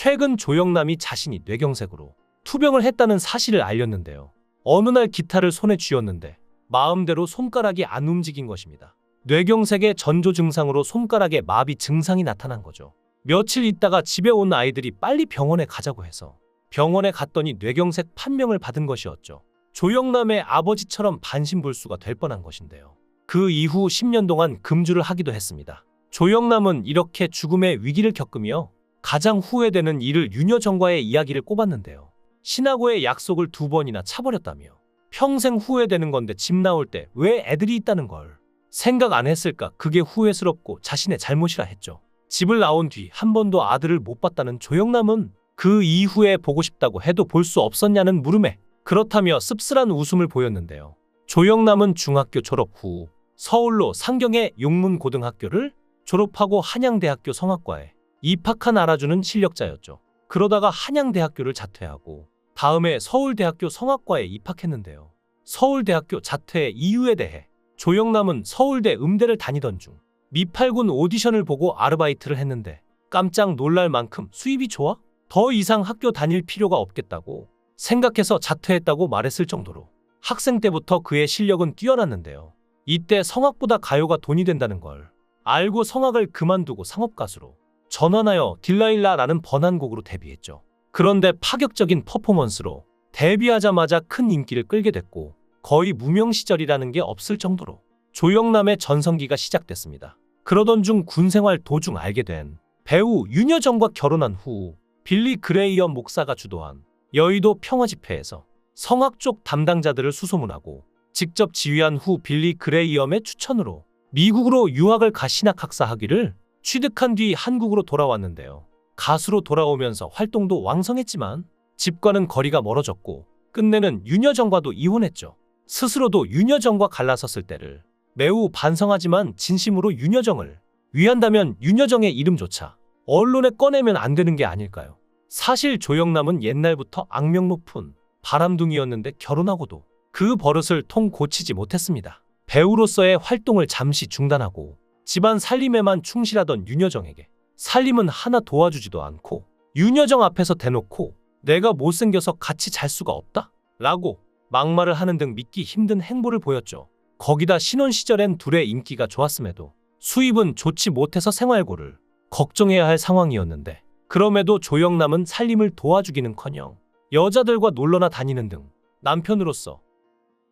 최근 조영남이 자신이 뇌경색으로 투병을 했다는 사실을 알렸는데요. 어느 날 기타를 손에 쥐었는데 마음대로 손가락이 안 움직인 것입니다. 뇌경색의 전조 증상으로 손가락에 마비 증상이 나타난 거죠. 며칠 있다가 집에 온 아이들이 빨리 병원에 가자고 해서 병원에 갔더니 뇌경색 판명을 받은 것이었죠. 조영남의 아버지처럼 반신불수가 될 뻔한 것인데요. 그 이후 10년 동안 금주를 하기도 했습니다. 조영남은 이렇게 죽음의 위기를 겪으며 가장 후회되는 일을 윤여 정과의 이야기를 꼽았는데요. 신하고의 약속을 두 번이나 차버렸다며 평생 후회되는 건데 집 나올 때 왜 애들이 있다는 걸 생각 안 했을까 그게 후회스럽고 자신의 잘못이라 했죠. 집을 나온 뒤 한 번도 아들을 못 봤다는 조영남은 그 이후에 보고 싶다고 해도 볼 수 없었냐는 물음에 그렇다며 씁쓸한 웃음을 보였는데요. 조영남은 중학교 졸업 후 서울로 상경의 용문고등학교를 졸업하고 한양대학교 성악과에 입학한 알아주는 실력자였죠. 그러다가 한양대학교를 자퇴하고 다음에 서울대학교 성악과에 입학했는데요. 서울대학교 자퇴 이유에 대해 조영남은 서울대 음대를 다니던 중 미팔군 오디션을 보고 아르바이트를 했는데 깜짝 놀랄 만큼 수입이 좋아? 더 이상 학교 다닐 필요가 없겠다고 생각해서 자퇴했다고 말했을 정도로 학생 때부터 그의 실력은 뛰어났는데요. 이때 성악보다 가요가 돈이 된다는 걸 알고 성악을 그만두고 상업가수로 전환하여 딜라일라라는 번안곡으로 데뷔했죠. 그런데 파격적인 퍼포먼스로 데뷔하자마자 큰 인기를 끌게 됐고 거의 무명 시절이라는 게 없을 정도로 조영남의 전성기가 시작됐습니다. 그러던 중 군생활 도중 알게 된 배우 윤여정과 결혼한 후 빌리 그레이어 목사가 주도한 여의도 평화 집회에서 성악 쪽 담당자들을 수소문하고 직접 지휘한 후 빌리 그레이엄의 추천으로 미국으로 유학을 가 신학학사 학위를 취득한 뒤 한국으로 돌아왔는데요. 가수로 돌아오면서 활동도 왕성했지만 집과는 거리가 멀어졌고 끝내는 윤여정과도 이혼했죠. 스스로도 윤여정과 갈라섰을 때를 매우 반성하지만 진심으로 윤여정을 위한다면 윤여정의 이름조차 언론에 꺼내면 안 되는 게 아닐까요? 사실 조영남은 옛날부터 악명 높은 바람둥이였는데 결혼하고도 그 버릇을 통 고치지 못했습니다. 배우로서의 활동을 잠시 중단하고 집안 살림에만 충실하던 윤여정에게 살림은 하나 도와주지도 않고 윤여정 앞에서 대놓고 내가 못생겨서 같이 잘 수가 없다? 라고 막말을 하는 등 믿기 힘든 행보를 보였죠. 거기다 신혼 시절엔 둘의 인기가 좋았음에도 수입은 좋지 못해서 생활고를 걱정해야 할 상황이었는데 그럼에도 조영남은 살림을 도와주기는커녕 여자들과 놀러나 다니는 등 남편으로서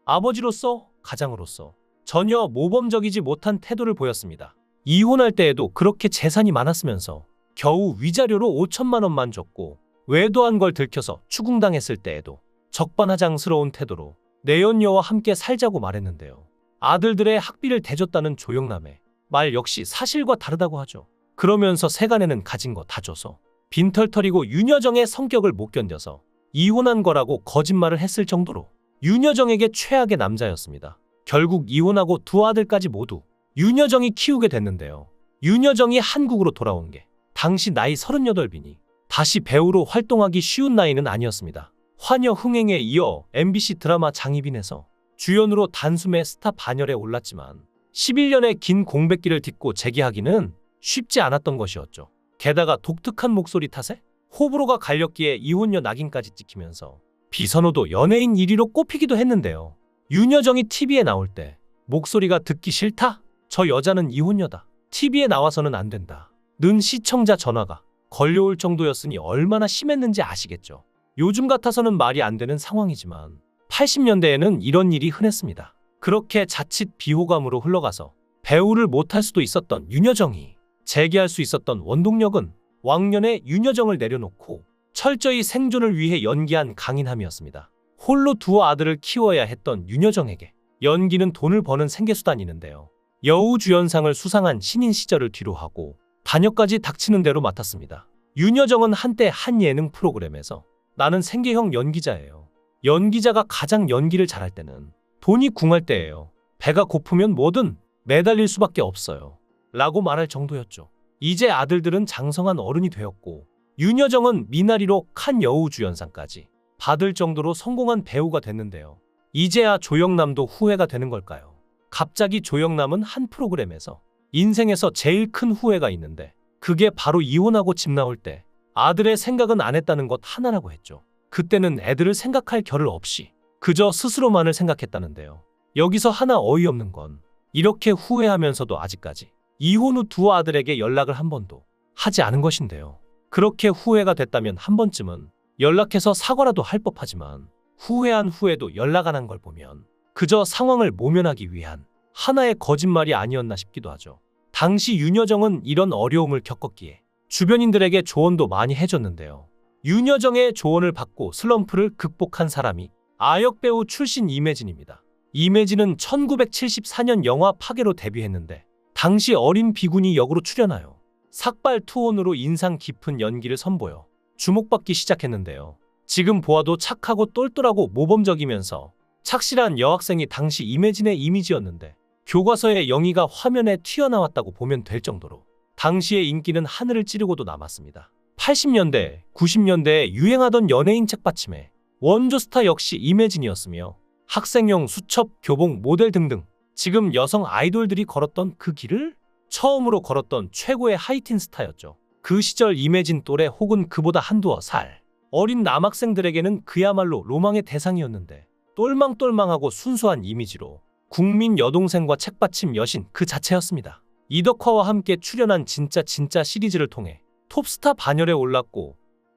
아버지로서 가장으로서 전혀 모범적이지 못한 태도를 보였습니다. 이혼할 때에도 그렇게 재산이 많았으면서 겨우 위자료로 5천만 원만 줬고 외도한 걸 들켜서 추궁당했을 때에도 적반하장스러운 태도로 내연녀와 함께 살자고 말했는데요. 아들들의 학비를 대줬다는 조영남의 말 역시 사실과 다르다고 하죠. 그러면서 세간에는 가진 거 다 줘서 빈털터리고 윤여정의 성격을 못 견뎌서 이혼한 거라고 거짓말을 했을 정도로 윤여정에게 최악의 남자였습니다. 결국 이혼하고 두 아들까지 모두 윤여정이 키우게 됐는데요. 윤여정이 한국으로 돌아온 게 당시 나이 38이니 다시 배우로 활동하기 쉬운 나이는 아니었습니다. 화녀 흥행에 이어 MBC 드라마 장희빈에서 주연으로 단숨에 스타 반열에 올랐지만 11년의 긴 공백기를 딛고 재기하기는 쉽지 않았던 것이었죠. 게다가 독특한 목소리 탓에 호불호가 갈렸기에 이혼녀 낙인까지 찍히면서 비선호도 연예인 1위로 꼽히기도 했는데요. 윤여정이 TV에 나올 때 목소리가 듣기 싫다? 저 여자는 이혼녀다. TV에 나와서는 안 된다. 는 시청자 전화가 걸려올 정도였으니 얼마나 심했는지 아시겠죠. 요즘 같아서는 말이 안 되는 상황이지만 80년대에는 이런 일이 흔했습니다. 그렇게 자칫 비호감으로 흘러가서 배우를 못할 수도 있었던 윤여정이 재기할 수 있었던 원동력은 왕년에 윤여정을 내려놓고 철저히 생존을 위해 연기한 강인함이었습니다. 홀로 두 아들을 키워야 했던 윤여정에게 연기는 돈을 버는 생계수단이는데요. 여우주연상을 수상한 신인 시절을 뒤로하고 단역까지 닥치는 대로 맡았습니다. 윤여정은 한때 한 예능 프로그램에서 나는 생계형 연기자예요. 연기자가 가장 연기를 잘할 때는 돈이 궁할 때예요. 배가 고프면 뭐든 매달릴 수밖에 없어요. 라고 말할 정도였죠. 이제 아들들은 장성한 어른이 되었고 윤여정은 미나리로 칸 여우주연상까지 받을 정도로 성공한 배우가 됐는데요. 이제야 조영남도 후회가 되는 걸까요? 갑자기 조영남은 한 프로그램에서 인생에서 제일 큰 후회가 있는데 그게 바로 이혼하고 집 나올 때 아들의 생각은 안 했다는 것 하나라고 했죠. 그때는 애들을 생각할 겨를 없이 그저 스스로만을 생각했다는데요. 여기서 하나 어이없는 건 이렇게 후회하면서도 아직까지 이혼 후 두 아들에게 연락을 한 번도 하지 않은 것인데요. 그렇게 후회가 됐다면 한 번쯤은 연락해서 사과라도 할 법하지만 후회한 후에도 연락 안 한 걸 보면 그저 상황을 모면하기 위한 하나의 거짓말이 아니었나 싶기도 하죠. 당시 윤여정은 이런 어려움을 겪었기에 주변인들에게 조언도 많이 해줬는데요. 윤여정의 조언을 받고 슬럼프를 극복한 사람이 아역 배우 출신 이매진입니다. 이매진은 1974년 영화 파괴로 데뷔했는데 당시 어린 비군이 역으로 출연하여 삭발 투혼으로 인상 깊은 연기를 선보여 주목받기 시작했는데요. 지금 보아도 착하고 똘똘하고 모범적이면서 착실한 여학생이 당시 이매진의 이미지였는데 교과서의 영희가 화면에 튀어나왔다고 보면 될 정도로 당시의 인기는 하늘을 찌르고도 남았습니다. 80년대, 90년대에 유행하던 연예인 책 받침에 원조 스타 역시 이매진이었으며 학생용 수첩, 교복, 모델 등등 지금 여성 아이돌들이 걸었던 그 길을 처음으로 걸었던 최고의 하이틴 스타였죠. 그 시절 이매진 또래 혹은 그보다 한두어 살 어린 남학생들에게는 그야말로 로망의 대상이었는데 똘망똘망하고 순수한 이미지로 국민 여동생과 책받침 여신 그 자체였습니다. 이덕화와 함께 출연한 진짜 진짜 시리즈를 통해 톱스타 반열에 올랐고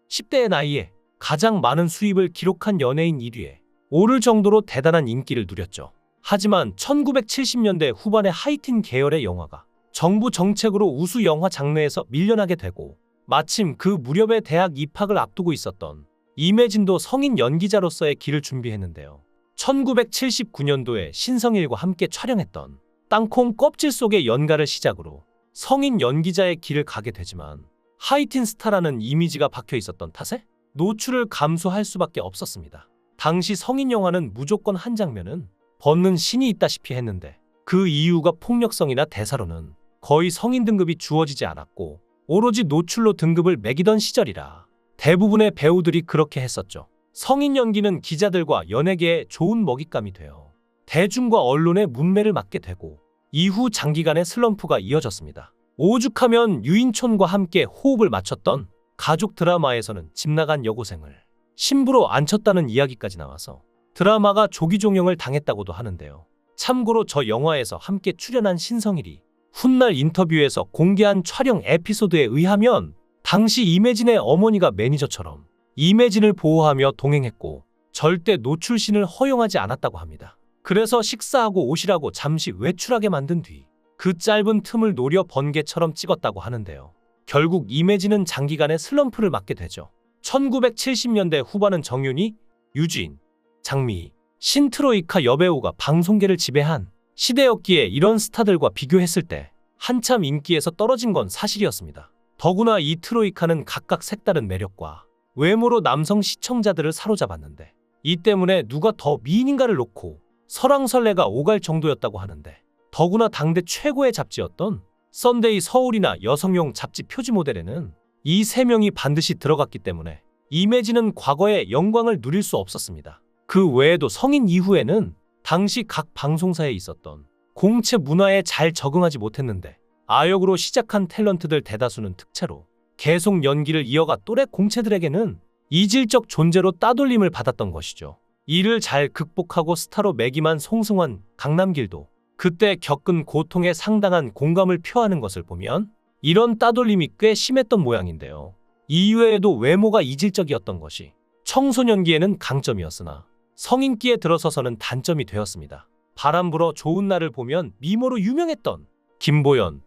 10대의 나이에 가장 많은 수입을 기록한 연예인 1위에 오를 정도로 대단한 인기를 누렸죠. 하지만 1970년대 후반의 하이틴 계열의 영화가 정부 정책으로 우수 영화 장르에서 밀려나게 되고 마침 그 무렵에 대학 입학을 앞두고 있었던 이매진도 성인 연기자로서의 길을 준비했는데요. 1979년도에 신성일과 함께 촬영했던 땅콩 껍질 속의 연가를 시작으로 성인 연기자의 길을 가게 되지만 하이틴 스타라는 이미지가 박혀 있었던 탓에 노출을 감수할 수밖에 없었습니다. 당시 성인 영화는 무조건 한 장면은 벗는 신이 있다시피 했는데 그 이유가 폭력성이나 대사로는 거의 성인 등급이 주어지지 않았고 오로지 노출로 등급을 매기던 시절이라 대부분의 배우들이 그렇게 했었죠. 성인 연기는 기자들과 연예계에 좋은 먹잇감이 되어 대중과 언론의 문매를 맞게 되고 이후 장기간의 슬럼프가 이어졌습니다. 오죽하면 유인촌과 함께 호흡을 맞췄던 가족 드라마에서는 집 나간 여고생을 신부로 앉혔다는 이야기까지 나와서 드라마가 조기 종영을 당했다고도 하는데요. 참고로 저 영화에서 함께 출연한 신성일이 훗날 인터뷰에서 공개한 촬영 에피소드에 의하면 당시 이매진의 어머니가 매니저처럼 이매진을 보호하며 동행했고 절대 노출신을 허용하지 않았다고 합니다. 그래서 식사하고 오시라고 잠시 외출하게 만든 뒤 그 짧은 틈을 노려 번개처럼 찍었다고 하는데요. 결국 이매진은 장기간의 슬럼프를 맞게 되죠. 1970년대 후반은 정윤이, 유진, 장미, 신트로이카 여배우가 방송계를 지배한 시대였기에 이런 스타들과 비교했을 때 한참 인기에서 떨어진 건 사실이었습니다. 더구나 이 트로이카는 각각 색다른 매력과 외모로 남성 시청자들을 사로잡았는데 이 때문에 누가 더 미인인가를 놓고 설왕설래가 오갈 정도였다고 하는데 더구나 당대 최고의 잡지였던 썬데이 서울이나 여성용 잡지 표지 모델에는 이 세 명이 반드시 들어갔기 때문에 이매진은 과거에 영광을 누릴 수 없었습니다. 그 외에도 성인 이후에는 당시 각 방송사에 있었던 공채 문화에 잘 적응하지 못했는데 아역으로 시작한 탤런트들 대다수는 특채로 계속 연기를 이어가 또래 공채들에게는 이질적 존재로 따돌림을 받았던 것이죠. 이를 잘 극복하고 스타로 매기만 송승환, 강남길도 그때 겪은 고통에 상당한 공감을 표하는 것을 보면 이런 따돌림이 꽤 심했던 모양인데요. 이외에도 외모가 이질적이었던 것이 청소년기에는 강점이었으나 성인기에 들어서서는 단점이 되었습니다. 바람 불어 좋은 날을 보면 미모로 유명했던 김보연,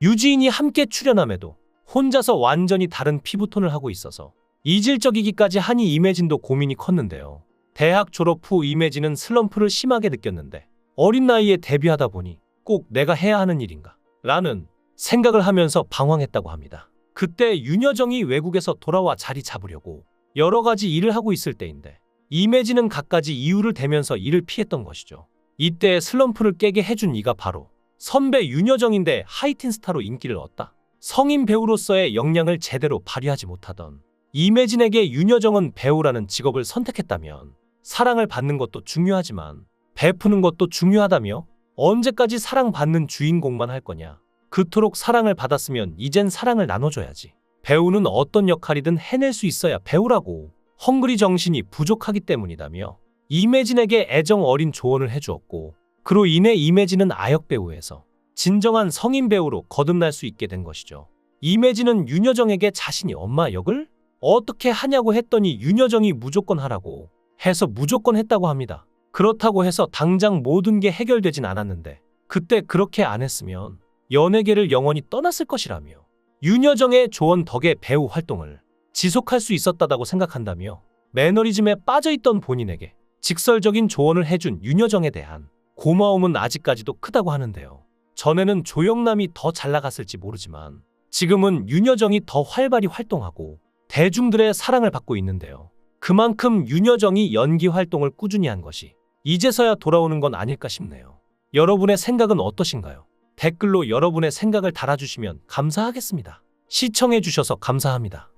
유지인이 함께 출연함에도 혼자서 완전히 다른 피부톤을 하고 있어서 이질적이기까지 하니 이매진도 고민이 컸는데요. 대학 졸업 후 이매진은 슬럼프를 심하게 느꼈는데 어린 나이에 데뷔하다 보니 꼭 내가 해야 하는 일인가? 라는 생각을 하면서 방황했다고 합니다. 그때 윤여정이 외국에서 돌아와 자리 잡으려고 여러 가지 일을 하고 있을 때인데 이매진은 갖가지 이유를 대면서 이를 피했던 것이죠. 이때 슬럼프를 깨게 해준 이가 바로 선배 윤여정인데 하이틴 스타로 인기를 얻다. 성인 배우로서의 역량을 제대로 발휘하지 못하던 이매진에게 윤여정은 배우라는 직업을 선택했다면 사랑을 받는 것도 중요하지만 베푸는 것도 중요하다며 언제까지 사랑받는 주인공만 할 거냐. 그토록 사랑을 받았으면 이젠 사랑을 나눠줘야지. 배우는 어떤 역할이든 해낼 수 있어야 배우라고. 헝그리 정신이 부족하기 때문이다며 이매진에게 애정 어린 조언을 해주었고 그로 인해 이매진은 아역 배우에서 진정한 성인 배우로 거듭날 수 있게 된 것이죠. 이매진은 윤여정에게 자신이 엄마 역을 어떻게 하냐고 했더니 윤여정이 무조건 하라고 해서 무조건 했다고 합니다. 그렇다고 해서 당장 모든 게 해결되진 않았는데 그때 그렇게 안 했으면 연예계를 영원히 떠났을 것이라며 윤여정의 조언 덕에 배우 활동을 지속할 수 있었다고 생각한다며 매너리즘에 빠져있던 본인에게 직설적인 조언을 해준 윤여정에 대한 고마움은 아직까지도 크다고 하는데요. 전에는 조영남이 더 잘 나갔을지 모르지만 지금은 윤여정이 더 활발히 활동하고 대중들의 사랑을 받고 있는데요. 그만큼 윤여정이 연기 활동을 꾸준히 한 것이 이제서야 돌아오는 건 아닐까 싶네요. 여러분의 생각은 어떠신가요? 댓글로 여러분의 생각을 달아주시면 감사하겠습니다. 시청해주셔서 감사합니다.